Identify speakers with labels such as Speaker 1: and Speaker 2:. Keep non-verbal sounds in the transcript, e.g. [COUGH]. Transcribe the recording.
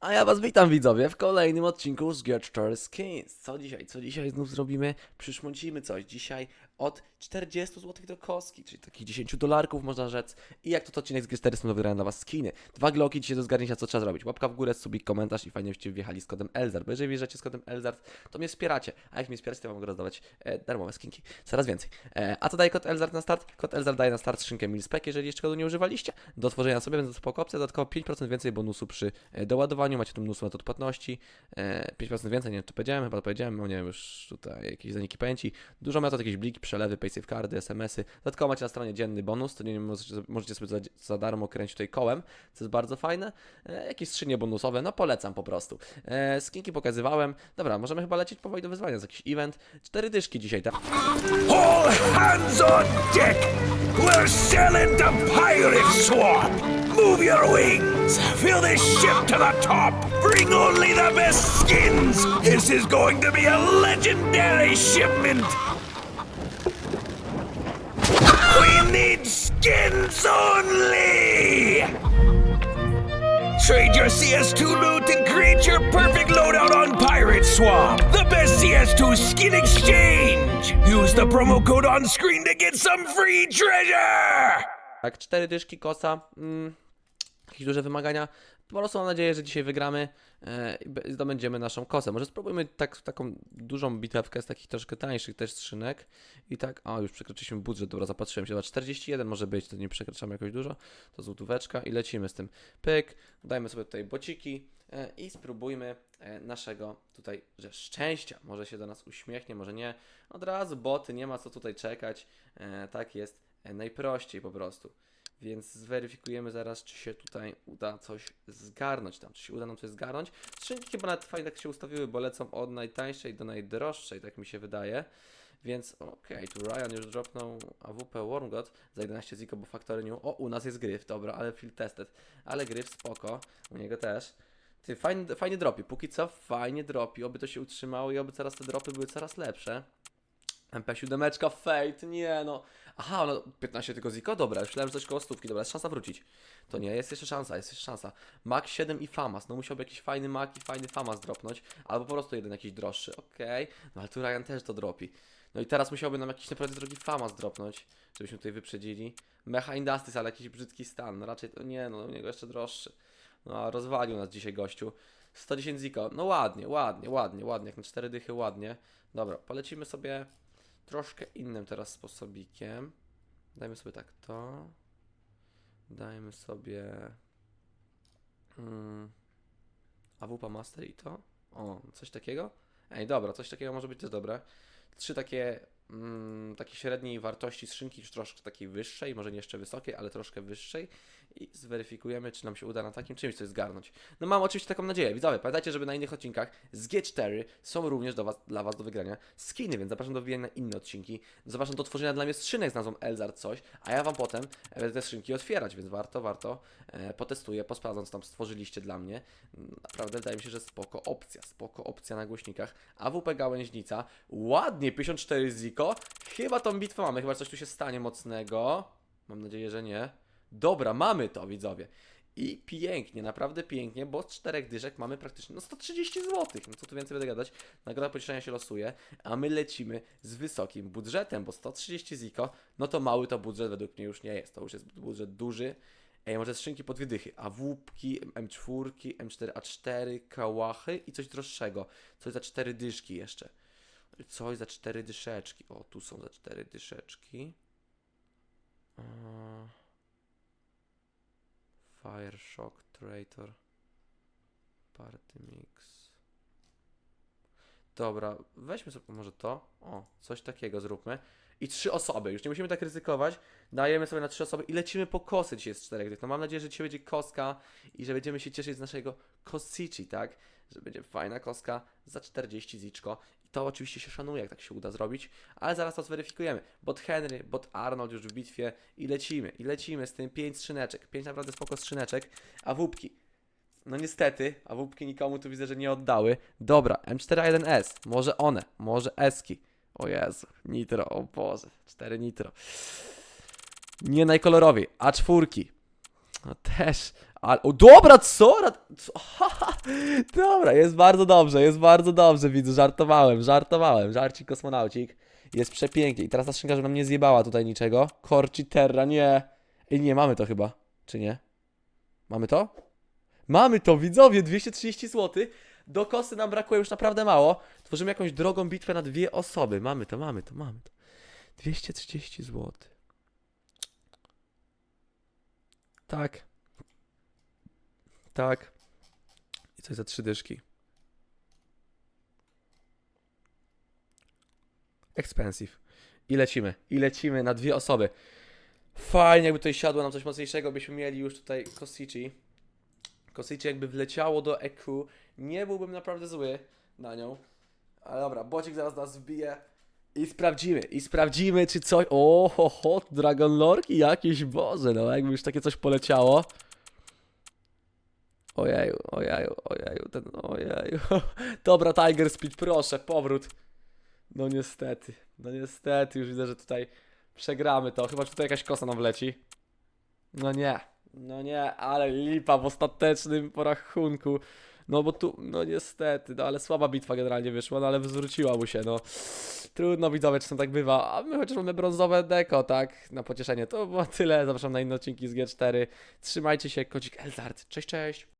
Speaker 1: A ja was witam widzowie w kolejnym odcinku z Get Star Skins. Co dzisiaj? Co dzisiaj znów zrobimy? Przyszmącimy coś. Dzisiaj od 40 zł do kostki, czyli takich 10 dolarków można rzec. I jak to, odcinek z Star są wybrałem dla was skiny. Dwa gloki dzisiaj do zgarnięcia, co trzeba zrobić. Łapka w górę, subik, komentarz i fajnie byście wjechali z kodem Elzar. Bo jeżeli wjeżdżacie z kodem Elzar, to mnie wspieracie. A jak mnie wspieracie, to ja mogę rozdawać e, darmowe skinki. Coraz więcej. E, a to daje kod Elzar na start. Kod Elzar daje na start skrzynkę Milspec, jeżeli jeszcze kodu nie używaliście. Do tworzenia sobie, to spoko opcja. Dodatkowo 5% więcej bonusu przy e, doładowaniu. Macie tu mnóstwo metod płatności. E, 5% więcej, nie wiem czy powiedziałem, chyba powiedziałem, bo nie wiem już tutaj jakieś zaniki pamięci. Dużo metod, jakieś bliki, przelewy, paysafe cardy, SMS-y. Dodatkowo macie na stronie dzienny bonus, to nie możecie, sobie za, za darmo kręcić tutaj kołem, co jest bardzo fajne. E, jakieś skrzynie bonusowe, no polecam po prostu. E, skinki pokazywałem. Dobra, możemy chyba lecieć powoli do wyzwania, jest jakiś event. Cztery dyszki dzisiaj, tak?
Speaker 2: All hands on deck! We're sailing to Pirate Swamp! Move your wings! Fill this ship to the top! Bring only the best skins! This is going to be a legendary shipment! Need skins only! Trade your CS2 loot and create your perfect loadout on Pirate Swamp. The best CS2 skin exchange. Use the promo code on screen to get some free treasure.
Speaker 1: Tak, cztery dyszki, kosa. Mm, jakieś duże wymagania. Po prostu mam nadzieję, że dzisiaj wygramy e, i zdobędziemy naszą kosę. Może spróbujmy tak, taką dużą bitewkę z takich troszkę tańszych też skrzynek. I tak, a już przekroczyliśmy budżet, dobra, zapatrzyłem się. Dobra, 41 może być, to nie przekraczamy jakoś dużo. To złotóweczka i lecimy z tym. Pyk, dajmy sobie tutaj bociki e, i spróbujmy e, naszego tutaj, że szczęścia. Może się do nas uśmiechnie, może nie. Od razu boty, nie ma co tutaj czekać. Tak jest najprościej po prostu. Więc zweryfikujemy zaraz, czy się tutaj uda coś zgarnąć tam, czy się uda nam coś zgarnąć. Skrzynki chyba nawet fajnie tak się ustawiły, bo lecą od najtańszej do najdroższej, tak mi się wydaje. Więc okej, tu Ryan już dropnął AWP Wormgod za 11 ziko, bo Factory New. O, u nas jest gryf, dobra, ale field tested. Ale gryf spoko, u niego też. Ty, fajny, fajnie dropi, póki co fajnie dropi, oby to się utrzymało i oby coraz te dropy były coraz lepsze. MP7 Fate, nie no. Aha, no 15 tylko Ziko, dobra, myślałem, że coś koło stówki, dobra, jest szansa wrócić. To nie, jest jeszcze szansa, jest jeszcze szansa. Mac 7 i Famas, no musiałby jakiś fajny Mac i fajny Famas dropnąć, albo po prostu jeden jakiś droższy, okej. No ale tu Ryan też to dropi. No i teraz musiałby nam jakiś naprawdę drogi Famas dropnąć, żebyśmy tutaj wyprzedzili. Mecha Industries, ale jakiś brzydki stan, no raczej to nie, no u niego jeszcze droższy. No a rozwalił nas dzisiaj gościu. 110 Ziko, no ładnie, ładnie, ładnie, ładnie, jak na 4 dychy ładnie. Dobra, polecimy sobie troszkę innym teraz sposobikiem. Dajmy sobie tak to. Dajmy sobie mm, AWP Master i to. O, coś takiego? Ej, dobra, coś takiego może być też dobre. Trzy takie, mm, takie średniej wartości skrzynki, już troszkę takiej wyższej, może nie jeszcze wysokiej, ale troszkę wyższej. I zweryfikujemy, czy nam się uda na takim czymś coś zgarnąć. No mam oczywiście taką nadzieję. Widzowie, pamiętajcie, żeby na innych odcinkach z G4 są również do was, dla Was do wygrania skiny, więc zapraszam do wbijania na inne odcinki. Zapraszam do tworzenia dla mnie skrzynek z nazwą Elzar coś, a ja Wam potem e, będę te skrzynki otwierać, więc warto, warto. E, potestuję, posprawdzam, co tam stworzyliście dla mnie. Naprawdę wydaje mi się, że spoko opcja, spoko opcja na głośnikach. AWP Gałęźnica, ładnie, 54 Chyba tą bitwę mamy, chyba coś tu się stanie mocnego. Mam nadzieję, że nie. Dobra, mamy to, widzowie. I pięknie, naprawdę pięknie, bo z czterech dyszek mamy praktycznie no 130 zł. No co tu więcej będę gadać? Nagroda pocieszenia się losuje, a my lecimy z wysokim budżetem, bo 130 ziko, no to mały to budżet według mnie już nie jest. To już jest budżet duży. Ej, może skrzynki po dwie dychy, a włópki, M4, M4A4, kałachy i coś droższego. Coś za cztery dyszki jeszcze. Coś za cztery dyszeczki. O, tu są za cztery dyszeczki. Eee, Fire Shock Traitor Party Mix Dobra, weźmy sobie może to O, coś takiego zróbmy I trzy osoby, już nie musimy tak ryzykować Dajemy sobie na trzy osoby i lecimy po kosy dzisiaj z czterech No mam nadzieję, że dzisiaj będzie koska I że będziemy się cieszyć z naszego kosici, tak? Że będzie fajna koska za 40 ziczko to oczywiście się szanuje, jak tak się uda zrobić Ale zaraz to zweryfikujemy Bot Henry, bot Arnold już w bitwie I lecimy, i lecimy z tym 5 skrzyneczek 5 naprawdę spoko skrzyneczek A wóbki no niestety, a wóbki nikomu tu widzę, że nie oddały. Dobra, M41S, może one, może Eski. O Jezu, Nitro, o Boże, 4 Nitro. Nie najkolorowiej, A4. No też, Ale, o, dobra, co? Co? [LAUGHS] Dobra, jest bardzo dobrze, jest bardzo dobrze, widzę, żartowałem, żartowałem, żarcik kosmonaucik. Jest przepięknie. I teraz ta skrzynka, żeby nam nie zjebała tutaj niczego. Corci Terra, nie. Ej, nie, mamy to chyba, czy nie? Mamy to? Mamy to, widzowie, 230 zł. Do kosy nam brakuje już naprawdę mało. Tworzymy jakąś drogą bitwę na dwie osoby. Mamy to, mamy to, mamy to. 230 zł. Tak. Tak. I coś za trzy dyszki. Expensive. I lecimy. I lecimy na dwie osoby. Fajnie, jakby tutaj siadło nam coś mocniejszego, byśmy mieli już tutaj Kosici. Kosici jakby wleciało do EQ, nie byłbym naprawdę zły na nią. Ale dobra, bocik zaraz nas wbije i sprawdzimy, i sprawdzimy czy coś... O, ho, ho, Dragon Lorki jakieś, Boże, no jakby już takie coś poleciało. Ojeju, ojeju, ojeju, ten, ojeju. [LAUGHS] Dobra, Tiger Speed, proszę, powrót. No niestety, no niestety, już widzę, że tutaj przegramy to. Chyba że tutaj jakaś kosa nam wleci. No nie, no nie, ale lipa w ostatecznym porachunku. No bo tu, no niestety, no ale słaba bitwa generalnie wyszła, no ale zwróciła mu się, no. Trudno widzowie, czasem tak bywa, a my chociaż mamy brązowe deko, tak, na pocieszenie. To było tyle, zapraszam na inne odcinki z G4. Trzymajcie się, kodzik Elzard, cześć, cześć.